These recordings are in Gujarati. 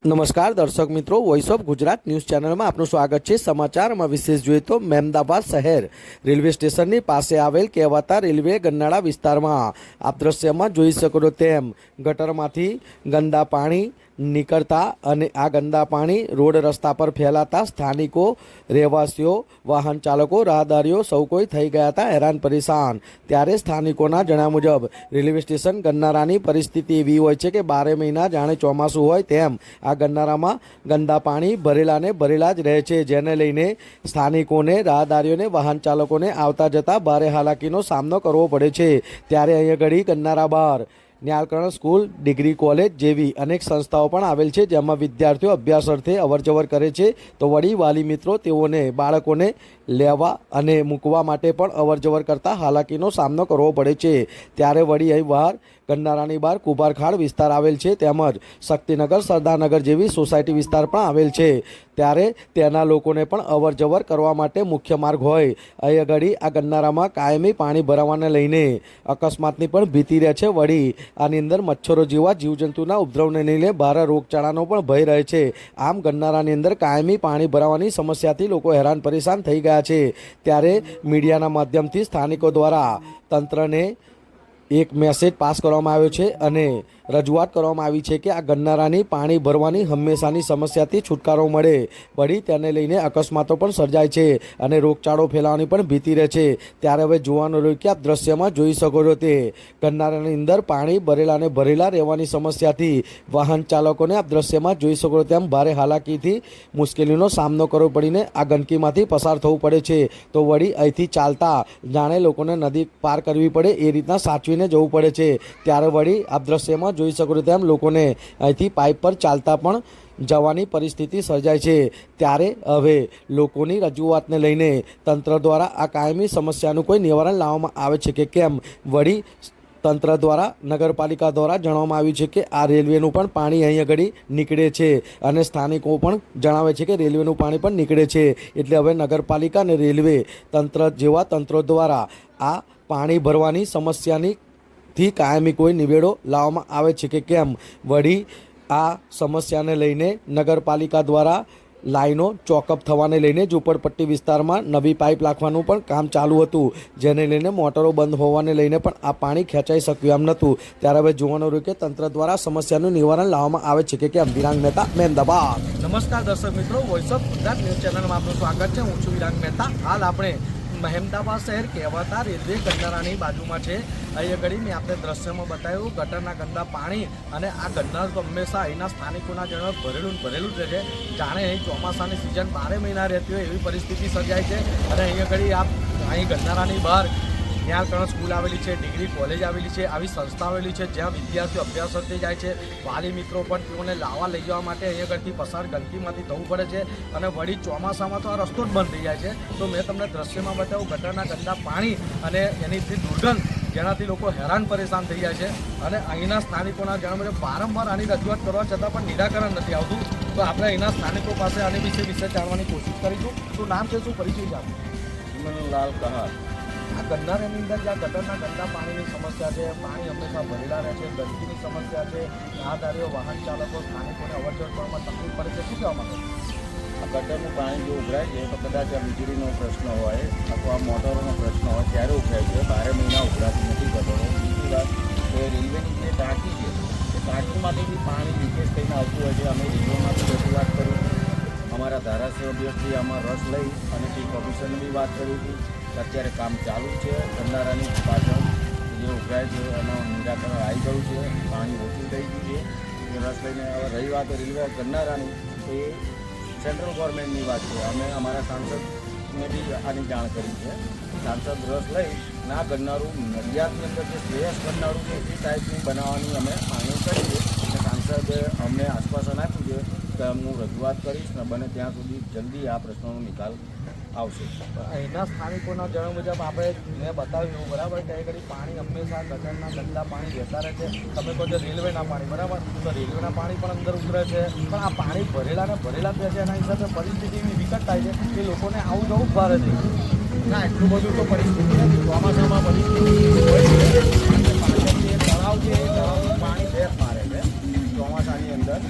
નમસ્કાર, દર્શક મિત્રો. વોઇસ ઓફ ગુજરાત ન્યૂઝ ચેનલમાં આપનું સ્વાગત છે. સમાચારમાં વિશેષ જોઈએ તો મહેમદાબાદ શહેર રેલવે સ્ટેશનની પાસે આવેલ કહેવાતા રેલવે ગન્નાળા વિસ્તારમાં આપ દ્રશ્યમાં જોઈ શકો છો તેમ ગટરમાંથી ગંદા પાણી નીકળતા અને આ ગંદા પાણી રોડ રસ્તા પર ફેલાતા સ્થાનિકો, રહેવાસીઓ, વાહન ચાલકો, રાહદારીઓ સૌ કોઈ થઈ ગયા હતા હેરાન પરેશાન. ત્યારે સ્થાનિકોના જણાવ્યા મુજબ, રેલવે સ્ટેશન ગન્નારાની પરિસ્થિતિ એવી હોય છે કે બારે મહિના જાણે ચોમાસું હોય તેમ આ ગન્નારામાં ગંદા પાણી ભરેલા ને ભરેલા જ રહે છે. જેને લઈને સ્થાનિકોને, રાહદારીઓને, વાહન ચાલકોને આવતા જતા ભારે હાલાકીનો સામનો કરવો પડે છે. ત્યારે અહીંયા ઘડી ગન્નારા બહાર ન્યાલકરણ સ્કૂલ, ડિગ્રી કોલેજ જેવી અનેક સંસ્થાઓ પણ આવેલ છે, જેમાં વિદ્યાર્થીઓ અભ્યાસ અર્થે અવરજવર કરે છે. તો વળી વાલી મિત્રો, તેઓને, બાળકોને લેવા અને મૂકવા માટે પણ અવરજવર કરતા હાલાકીનો સામનો કરવો પડે છે. ત્યારે વળી અહીં બહાર ગન્નારાની બહાર કુંભારખાડ વિસ્તાર આવેલ છે તેમજ શક્તિનગર, સરદારનગર જેવી સોસાયટી વિસ્તાર પણ આવેલ છે. ત્યારે ત્યાંના લોકોને પણ અવરજવર કરવા માટે મુખ્ય માર્ગ હોય. અહીં આગળ આ ગન્નારામાં કાયમી પાણી ભરાવાને લઈને અકસ્માતની પણ ભીતિ રહે છે. વળી આની અંદર મચ્છરો જેવા જીવજંતુના ઉપદ્રવને લઈને ભારે રોગચાળાનો પણ ભય રહે છે. આમ ગન્નારાની અંદર કાયમી પાણી ભરાવાની સમસ્યાથી લોકો હેરાન પરેશાન થઈ ગયા છે ત્યારે મીડિયાના માધ્યમથી સ્થાનિકો દ્વારા તંત્રને એક મેસેજ પાસ કરવામાં આવ્યો છે અને રજૂઆત કરવામાં આવી છે કે આ ગન્નારાની પાણી ભરવાની હંમેશાની સમસ્યાથી છુટકારો મળે. વળી તેને લઈને અકસ્માતો પણ સર્જાય છે અને રોગચાળો ફેલાવાની પણ ભીતિ રહે છે. ત્યારે હવે જોવાનું રહ્યું કે આપ દ્રશ્યમાં જોઈ શકો છો તે ગન્નારાની અંદર પાણી ભરેલા અને ભરેલા રહેવાની સમસ્યાથી વાહન ચાલકોને આપ દ્રશ્યમાં જોઈ શકો તેમ ભારે હાલાકીથી મુશ્કેલીનો સામનો કરવો પડીને આ ગંદકીમાંથી પસાર થવું પડે છે. તો વળી અહીંથી ચાલતા જાણે લોકોને નદી પાર કરવી પડે એ રીતના સાચવીને જવું પડે છે. ત્યારે વળી આપ દ્રશ્યમાં જોઈ શકો છો તેમ લોકોને અહીંથી પાઇપ પર ચાલતા પણ જવાની પરિસ્થિતિ સર્જાય છે. ત્યારે હવે લોકોની રજૂઆતને લઈને તંત્ર દ્વારા આ કાયમી સમસ્યાનું કોઈ નિવારણ લાવવામાં આવે છે કે કેમ? વળી તંત્ર દ્વારા, નગરપાલિકા દ્વારા જણાવવામાં આવ્યું છે કે આ રેલવેનું પણ પાણી અહીં આગળ નીકળે છે અને સ્થાનિકો પણ જણાવે છે કે રેલવેનું પાણી પણ નીકળે છે. એટલે હવે નગરપાલિકા અને રેલવે તંત્ર જેવા તંત્રો દ્વારા આ પાણી ભરવાની સમસ્યાની થી કાયમી કોઈ નિવેડો લાવવામાં આવે છે કે કેમ? વળી આ સમસ્યાને લઈને નગરપાલિકા દ્વારા લાઈનો ચોકઅપ થવાને લઈને ઝૂંપડપટ્ટી વિસ્તારમાં નવી પાઇપ નાખવાનું પણ કામ ચાલુ હતું. જેને લઈને મોટરો બંધ હોવાને લઈને પણ આ પાણી ખેંચાઈ શક્યું એમ નહોતું. ત્યારે હવે જોવાનું રહ્યું કે તંત્ર દ્વારા સમસ્યાનું નિવારણ લાવવામાં આવે છે કે કેમ? વિરાંગ મહેતા મહેમદાબાદ નમસ્કાર દર્શક મિત્રો વોઇસ ઓફ ગુજરાત ન્યૂઝ ચેનલમાં આપનું સ્વાગત છે. હું છું વિરાંગ મહેતા. હાલ આપણે મહેમદાબાદ શહેર કહેવાતા રેલવે ગંદારાની બાજુમાં છે. અહીં આગળ મેં આપણે દ્રશ્યમાં બતાવ્યું, ગટરના ગંદા પાણી અને આ ગંદા તો હંમેશા અહીંના સ્થાનિકોના જણ ભરેલું ભરેલું જ રહે છે. જાણે અહીં ચોમાસાની સિઝન બારે મહિના રહેતી હોય એવી પરિસ્થિતિ સર્જાય છે. અને અહીં આગળ આપ, અહીં ગંદારાની બહાર ત્યાં ત્રણ સ્કૂલ આવેલી છે, ડિગ્રી કોલેજ આવેલી છે, આવી સંસ્થા આવેલી છે જ્યાં વિદ્યાર્થીઓ અભ્યાસ અર્થે જાય છે. વાલી મિત્રો પણ તેઓને લાવવા લઈ જવા માટે અહીંયા આગળથી પસાર ગંદકીમાંથી થવું પડે છે અને વળી ચોમાસામાં તો આ રસ્તો જ બંધ થઈ જાય છે. તો મેં તમને દ્રશ્યમાં બતાવ્યું, ગટરના ગંદા પાણી અને એનીથી દુર્ગંધ જેનાથી લોકો હેરાન પરેશાન થઈ જાય છે. અને અહીંના સ્થાનિકોના જણાવે છે વારંવાર આની રજૂઆત કરવા છતાં પણ નિરાકરણ નથી આવતું. તો આપણે અહીંના સ્થાનિકો પાસે આની વિશે વિશે જાણવાની કોશિશ કરીશું. શું નામ છે, શું પરિચય છે આપનું? લાલ કહાર. આ ગન્નારાની અંદર જ્યાં ગટરના ગંદા પાણીની સમસ્યા છે, પાણી હંમેશા ભરેલા રહે છે, ગંદકીની સમસ્યા છે, રાહદારીઓ, વાહન ચાલકો, સ્થાનિકોને અવરજવર કરવામાં તકલીફ પડે છે, શું કહેવા માંગો આ ગટરનું પાણી જો ઉભરાય છે, તો કદાચ આ વીજળીનો પ્રશ્ન હોય અથવા મોટરોનો પ્રશ્ન હોય, ત્યારે ઉભરાય છે. બારે મહિના ઉભરાતી નથી ગટરો. બીજી વાત કે રેલવેની જે ટાંકી છે, એ ટાંકીમાંથી બી પાણી લીકેજ થઈને આવતું હોય છે. અમે રેલવેમાં બધી રજૂઆત કરી અમારા ધારાસભ્યથી આમાં રસ લઈ અને ટી કમિશનની વાત કરી હતી. અત્યારે કામ ચાલુ છે. ગંદારાની પાછળ જે ઉભરાય છે, એનું નિરાકરણ આવી ગયું છે. પાણી ઓછું થઈ ગયું છે. રસ લઈને હવે રહી વાત રેલવે ગંદારાની. એ સેન્ટ્રલ ગવર્મેન્ટની વાત છે. અમે અમારા સાંસદને બી આની જાણ કરી છે. સાંસદ રસ લઈ ના કરનારું નડિયાદની અંદર જે શ્રેયસ કરનારું છે, એ ટાઈપની બનાવવાની અમે માંગણી કરી છે અને સાંસદે અમને આશ્વાસન આપ્યું છે કે હું રજૂઆત કરીશ ને બને ત્યાં સુધી જલ્દી આ પ્રશ્નોનો નિકાલ આવશે. અહીંના સ્થાનિકોના જણાવ મુજબ આપણે મેં બતાવ્યું બરાબર? કે ઘડી પાણી હંમેશા ગટરના ગંદા પાણી જતા રહે છે. તમે કહો છો રેલવેના પાણી, બરાબર? તો રેલવેના પાણી પણ અંદર ઉતરે છે. પણ આ પાણી ભરેલા ને ભરેલા જ છે. એના હિસાબે પરિસ્થિતિ એવી વિકટ થાય છે કે લોકોને આવું જવું જ ભારે છે. ના, એટલું બધું તો પરિસ્થિતિ નથી ચોમાસામાં પરિસ્થિતિ તળાવ છે, એ તળાવનું પાણી લેપ મારે છે ચોમાસાની અંદર.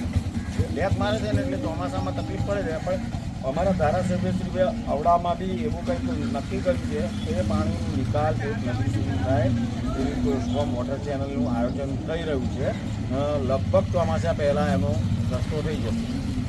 લેપ મારે છે ને એટલે ચોમાસામાં તકલીફ પડે છે. પણ અમારા ધારાસભ્યશ્રીએ અવડામાં બી એવું કંઈક નક્કી કર્યું છે, કે પાણીનો નિકાલ નદી સુધી થાય, એવી સ્ટ્રોમ વોટર ચેનલનું આયોજન થઈ રહ્યું છે. લગભગ ચોમાસા પહેલાં એનો રસ્તો થઈ જશે.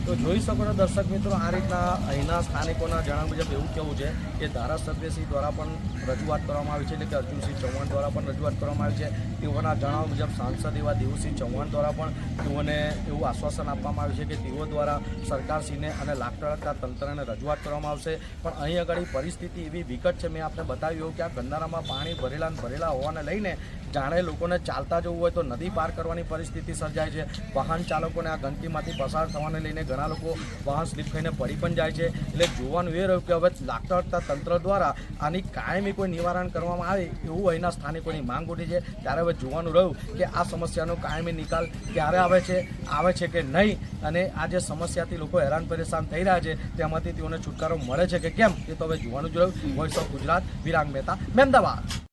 તો જોઈ શકો છો દર્શક મિત્રો, આ રીતના અહીંના સ્થાનિકોના જણાવ્યા મુજબ એવું કેવું છે કે ધારાસભ્યશ્રી દ્વારા પણ રજૂઆત કરવામાં આવી છે, એટલે કે અર્જુનસિંહ ચૌહાણ દ્વારા પણ રજૂઆત કરવામાં આવી છે. તેઓના જણાવ્યા મુજબ સાંસદ એવા દેવુસિંહ ચૌહાણ દ્વારા પણ તેઓને એવું આશ્વાસન આપવામાં આવ્યું છે કે તેઓ દ્વારા સરકારશ્રીને અને લાકડાળતા તંત્રને રજૂઆત કરવામાં આવશે. પણ અહીં આગળ પરિસ્થિતિ એવી વિકટ છે, મેં આપને બતાવ્યું કે આ ગંદારામાં પાણી ભરેલા ભરેલા હોવાને લઈને જાણે લોકોને ચાલતા જવું હોય તો નદી પાર કરવાની પરિસ્થિતિ સર્જાય છે. વાહન ચાલકોને આ ગંદકીમાંથી પસાર થવાને લઈને ઘણા લોકો વાહન સ્લીપ થઈને પડી પણ જાય છે. એટલે જોવાનું એ રહ્યું કે હવે લાગતા વળગતા તંત્ર દ્વારા આની કાયમી કોઈ નિવારણ કરવામાં આવે એવું અહીંના સ્થાનિકોની માંગ ઉઠી છે. ત્યારે હવે જોવાનું રહ્યું કે આ સમસ્યાનો કાયમી નિકાલ ક્યારે આવે છે આવે છે કે નહીં અને આ જે સમસ્યાથી લોકો હેરાન પરેશાન થઈ રહ્યા છે, તેમાંથી તેઓને છુટકારો મળે છે કે કેમ, એ તો હવે જોવાનું જ રહ્યું. Voice of Gujarat, Virang Mehta Mahemdavad